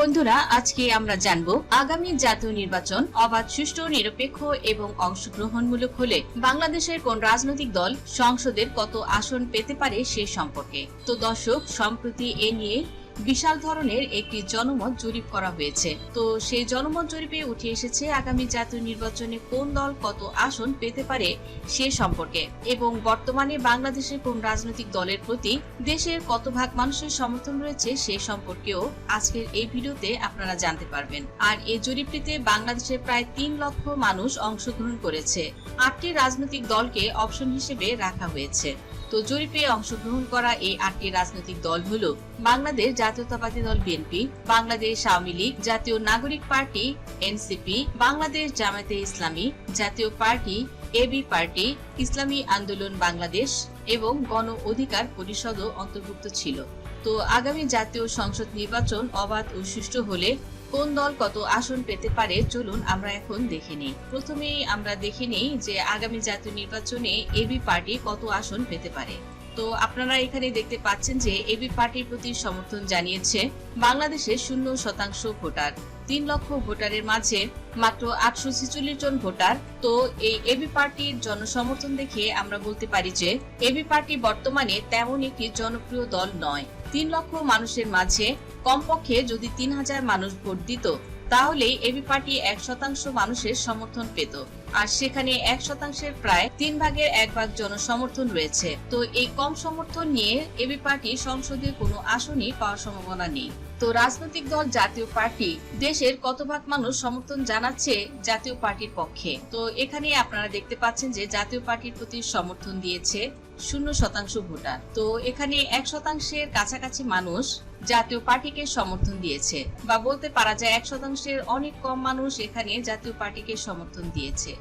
বন্ধুরা, আজকে আমরা জানব আগামী জাতীয় নির্বাচন অবাধ, সুষ্ঠু, নিরপেক্ষ এবং অংশগ্রহণমূলক হলে বাংলাদেশের কোন রাজনৈতিক দল সংসদের কত আসন পেতে পারে সে সম্পর্কে। তো দর্শক, সম্প্রতি এ নিয়ে বিশাল ধরনের একটি জনমত জরিপ করা হয়েছে। তো সেই জনমত জরিপে উঠে এসেছে আগামী জাতীয় নির্বাচনে কোন দল কত আসন পেতে পারে সে সম্পর্কে। এবং বর্তমানে বাংলাদেশের কোন রাজনৈতিক দলের প্রতি দেশের কত ভাগ মানুষের সমর্থন রয়েছে সে সম্পর্কেও আজকের এই ভিডিওতে আপনারা জানতে পারবেন। আর এই জরিপটিতে বাংলাদেশের প্রায় তিন লক্ষ মানুষ অংশগ্রহণ করেছে। আটটি রাজনৈতিক দলকে অপশন হিসেবে রাখা হয়েছে। তো জরিপে অংশগ্রহণ করা এই আটটি রাজনৈতিক দল হল বাংলাদেশ জাতীয়তাবাদী দল বিএনপি, বাংলাদেশ আওয়ামী লীগ জাতীয় নাগরিক পার্টি এনসিপি, বাংলাদেশ জামায়াতে ইসলামী জাতীয় পার্টি এবি পার্টি, ইসলামী আন্দোলন বাংলাদেশ এবং গণ অধিকার পরিষদও অন্তর্ভুক্ত ছিল। তো আগামী জাতীয় সংসদ নির্বাচন অবাধ ও সুষ্ঠু হলে কোন দল কত আসন পেতে পারে, চলুন আমরা এখন দেখে নিই। প্রথমেই আমরা দেখে নিই যে আগামী জাতীয় নির্বাচনে এবি পার্টি কত আসন পেতে পারে। তো আপনারা এখানে দেখতে পাচ্ছেন যে এবি পার্টির প্রতি সমর্থন জানিয়েছে বাংলাদেশের শূন্য শতাংশ ভোটার। তিন লক্ষ ভোটারের মাঝে মাত্র আটশো ছেচল্লিশ জন ভোটার। তো এই এবি পার্টির জনসমর্থন দেখে আমরা বলতে পারি যে এবি পার্টি বর্তমানে তেমন একটি জনপ্রিয় দল নয়। তিন লক্ষ মানুষের মাঝে, কমপক্ষে যদি তিন হাজার মানুষ ভোট দিত, তাহলে এবি পার্টি এক শতাংশ মানুষের সমর্থন পেত। আর সেখানে এক শতাংশের প্রায় তিন ভাগের এক ভাগ জনসমর্থন রয়েছে। তো এই কম সমর্থন নিয়ে এবি পার্টি সংসদে কোনো আসনই পাওয়ার সম্ভাবনা নেই। তো রাজনৈতিক দল জাতীয় পার্টি দেশের কত ভাগ মানুষ সমর্থন জানাচ্ছে জাতীয় পার্টির পক্ষে? তো এখানে আপনারা দেখতে পাচ্ছেন যে জাতীয় পার্টির প্রতি সমর্থন দিয়েছে শূন্য শতাংশ ভোটার। তো এখানে এক শতাংশের কাছাকাছি মানুষ জাতীয় পার্টিকে সমর্থন দিয়েছে বা বলতে পারা যায় এক শতাংশের অনেক কম মানুষ এখানে জাতীয় পার্টিকে সমর্থন দিয়েছে।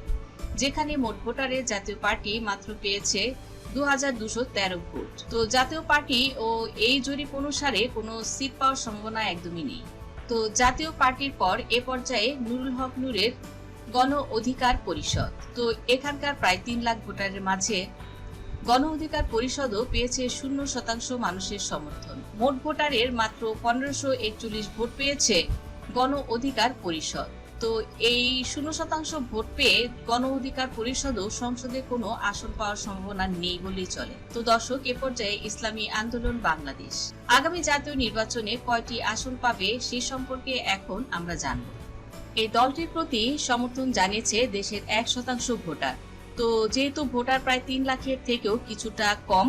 যেখানে মোট ভোটারে জাতীয় পার্টি মাত্র পেয়েছে দু হাজার দুশো তেরো ভোট। তো জাতীয় পার্টি ও এই জরিপ অনুসারে কোনো সিট পাওয়ার সম্ভাবনা একদমই নেই। তো জাতীয় পার্টির পর এ পর্যায়ে নুরুল হক নুরের গণ অধিকার পরিষদ। তো এখানকার প্রায় তিন লাখ ভোটারের মাঝে গণ অধিকার পরিষদও পেয়েছে শূন্য শতাংশ মানুষের সমর্থন। মোট ভোটারের মাত্র পনেরোশো একচল্লিশ ভোট পেয়েছে গণ অধিকার পরিষদ। তো এই শূন্য শতাংশ ভোট পেয়ে গণ অধিকার পরিষদও সংসদে কোনো আসন পাওয়ার সম্ভাবনা নেই বলেই চলে। তো দর্শক, এ পর্যায়ে ইসলামী আন্দোলন বাংলাদেশ। আগামী জাতীয় নির্বাচনে কয়টি আসন পাবে সে সম্পর্কে এখন আমরা জানব। এই দলটির প্রতি সমর্থন জানিয়েছে দেশের এক শতাংশ ভোটার। তো যেহেতু ভোটার প্রায় তিন লাখের থেকেও কিছুটা কম,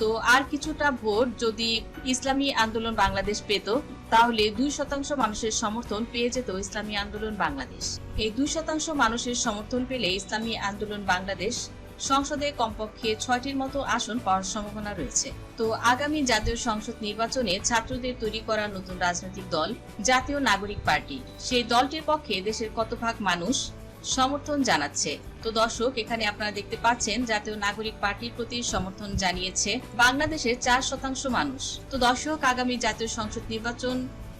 তো আর কিছুটা ভোট যদি ইসলামী আন্দোলন বাংলাদেশ পেত, তাহলে দুই শতাংশ মানুষের সমর্থন পেয়ে যেত ইসলামী আন্দোলন বাংলাদেশ। এই দুই শতাংশ মানুষের সমর্থন পেলে ইসলামী আন্দোলন বাংলাদেশ সংসদে কমপক্ষে ছয়টির মতো আসন পাওয়ার সম্ভাবনা রয়েছে। তো আগামী জাতীয় সংসদ নির্বাচনে ছাত্রদের তৈরি করা নতুন রাজনৈতিক দল, জাতীয় নাগরিক পার্টি, সেই দলটির পক্ষে দেশের কত ভাগ মানুষ সমর্থন জানাচ্ছে। তো দর্শক, এখানে আপনারা দেখতে পাচ্ছেন, জাতীয় নাগরিক পার্টির প্রতি সমর্থন জানিয়েছে বাংলাদেশের চার শতাংশ মানুষ। তো দর্শক, আগামী জাতীয় সংসদ নির্বাচন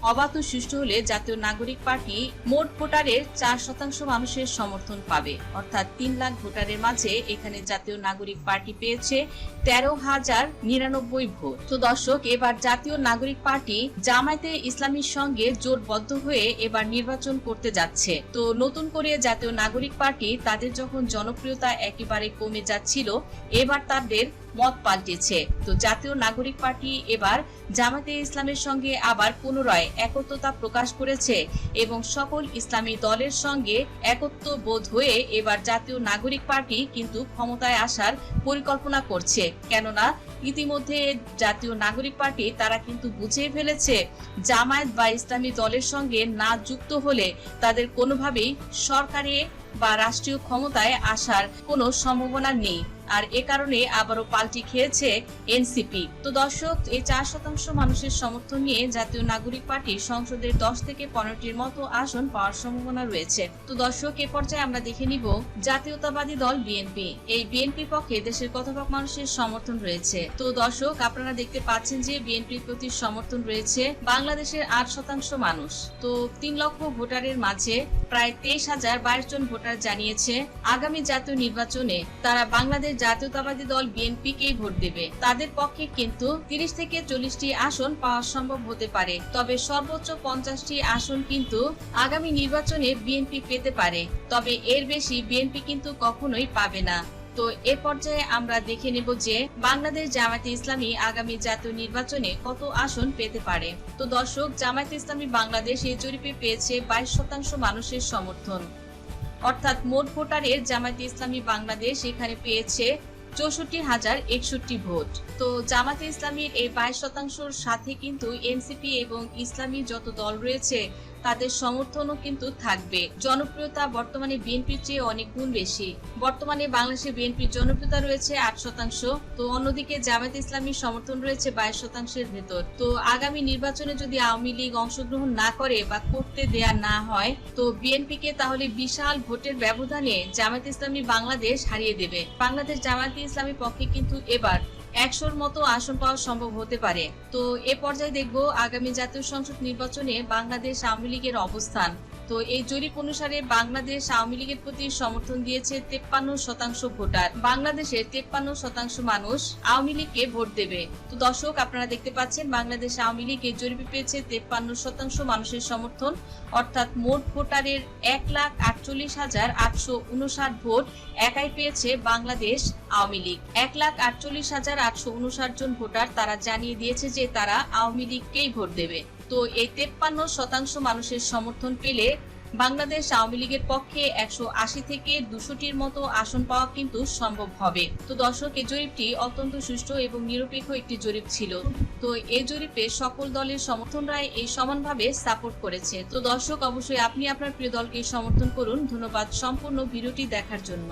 অবাধ ও সুষ্ঠু হলে জাতীয় নাগরিক পার্টি মোট ভোটারের চার শতাংশ মানুষের সমর্থন পাবে। অর্থাৎ তিন লাখ ভোটারের মাঝে এখানে জাতীয় নাগরিক পার্টি পেয়েছে তেরো হাজার নিরানব্বই ভোট। তো দর্শক, এবার জাতীয় নাগরিক পার্টি জামায়াতে ইসলামীর সঙ্গে জোটবদ্ধ হয়ে এবার নির্বাচন করতে যাচ্ছে। তো নতুন করে জাতীয় নাগরিক পার্টি তাদের যখন জনপ্রিয়তা একেবারে কমে যাচ্ছিল, এবার তাদের মত পাল্টেছে। তো জাতীয় নাগরিক পার্টি এবার জামাতে ইসলামের সঙ্গে আবার পুনরায় একত্রতা প্রকাশ করেছে এবং সকল ইসলামী দলের সঙ্গে একত্র বোধ হয়ে এবার জাতীয় নাগরিক পার্টি কিন্তু ক্ষমতায় আসার পরিকল্পনা করছে। কেননা, ইতিমধ্যে জাতীয় নাগরিক পার্টি তারা কিন্তু বুঝে ফেলেছে, জামায়াত বা ইসলামী দলের সঙ্গে না যুক্ত হলে তাদের কোনোভাবেই সরকারে বা রাষ্ট্রীয় ক্ষমতায় আসার কোনো সম্ভাবনা নেই। আর এ কারণে আবারও পাল্টি খেয়েছে এনসিপি। তো দর্শক এই চার শতাংশ মানুষের সমর্থন নিয়ে জাতীয় নাগরিক পার্টি সংসদের দশ থেকে পনেরোটির মতো আসন পাওয়ার সম্ভাবনা রয়েছে। তো দর্শক, এ পর্যায়ে আমরা দেখে নিব জাতীয়তাবাদী দল বিএনপি। এই বিএনপি পক্ষে দেশের কতভাগ মানুষের সমর্থন রয়েছে? তো দর্শক, আপনারা দেখতে পাচ্ছেন যে বিএনপির প্রতি সমর্থন রয়েছে বাংলাদেশের আট শতাংশ মানুষ। তো তিন লক্ষ ভোটারের মাঝে প্রায় তেইশ হাজার বাইশ জন ভোটার জানিয়েছে আগামী জাতীয় নির্বাচনে। তারা বাংলাদেশ জাতীয়তাবাদী দল বিএনপিকেই ভোট দেবে। তাদের পক্ষে কিন্তু তিরিশ থেকে চল্লিশটি আসন পাওয়া সম্ভব হতে পারে। তবে সর্বোচ্চ পঞ্চাশটি আসন কিন্তু আগামী নির্বাচনে বিএনপি পেতে পারে। তবে এর বেশি বিএনপি কিন্তু কখনোই পাবে না। তো এ পর্যায়ে আমরা দেখে নেব যে বাংলাদেশ জামায়াতে ইসলামী আগামী জাতীয় নির্বাচনে কত আসন পেতে পারে। তো দর্শক, জামায়াতে ইসলামী বাংলাদেশ এই জরিপে পেয়েছে বাইশ শতাংশ মানুষের সমর্থন। অর্থাৎ মোট ভোটারের জামায়াতে ইসলামী বাংলাদেশ এখানে পেয়েছে চৌষট্টি হাজার একষট্টি ভোট। তো জামাতে ইসলামীর এই বাইশ শতাংশের সাথে কিন্তু এনসিপি এবং ইসলামী যত দল রয়েছে তাদের সমর্থনও কিন্তু থাকবে। জনপ্রিয়তা বর্তমানে বিএনপির চেয়ে অনেক গুণ বেশি। বর্তমানে বাংলাদেশে বিএনপির জনপ্রিয়তা রয়েছে আট শতাংশ। তো অন্যদিকে জামায়াত ইসলামীর সমর্থন রয়েছে বাইশ শতাংশের ভেতর। তো আগামী নির্বাচনে যদি আওয়ামী লীগ অংশগ্রহণ না করে বা করতে দেয়া না হয়, তো বিএনপিকে তাহলে বিশাল ভোটের ব্যবধানে জামায়াত ইসলামী বাংলাদেশ হারিয়ে দেবে। বাংলাদেশ জামায়াত ইসলামী পক্ষে কিন্তু এবার একশোর মতো আসন পাওয়া সম্ভব হতে পারে। তো এ পর্যায়ে দেখব আগামী জাতীয় সংসদ নির্বাচনে বাংলাদেশ আওয়ামী লীগের অবস্থান। তো এই জরিপ অনুসারে বাংলাদেশ আওয়ামী লীগের প্রতি সমর্থন দিয়েছে তেপ্পান্ন শতাংশ ভোটার। বাংলাদেশে তেপ্পান্ন শতাংশ মানুষ আওয়ামী লীগকে ভোট দেবে। তো দর্শক, আপনারা দেখতে পাচ্ছেন বাংলাদেশ আওয়ামী লীগ এই জরিপে পেয়েছে তেপ্পান্ন শতাংশ মানুষের সমর্থন। অর্থাৎ মোট ভোটারের এক লাখ আটচল্লিশ হাজার আটশো উনষাট ভোট একাই পেয়েছে বাংলাদেশ আওয়ামী লীগ। এক লাখ আটচল্লিশ হাজার আটশো উনষাট জন ভোটার তারা জানিয়ে দিয়েছে যে তারা আওয়ামী লীগকেই ভোট দেবে। তো এই তেপ্পান্ন শতাংশ মানুষের সমর্থন পেলে বাংলাদেশ আওয়ামী লীগের পক্ষে একশো আশি থেকে দুশোটির মতো আসন পাওয়া কিন্তু সম্ভব হবে। তো দর্শক এই জরিপটি অত্যন্ত সুষ্ঠু এবং নিরপেক্ষ একটি জরিপ ছিল। তো এই জরিপে সকল দলের সমর্থনরাই এই সমানভাবে সাপোর্ট করেছে। তো দর্শক, অবশ্যই আপনি আপনার প্রিয় দলকে সমর্থন করুন। ধন্যবাদ সম্পূর্ণ ভিডিওটি দেখার জন্য।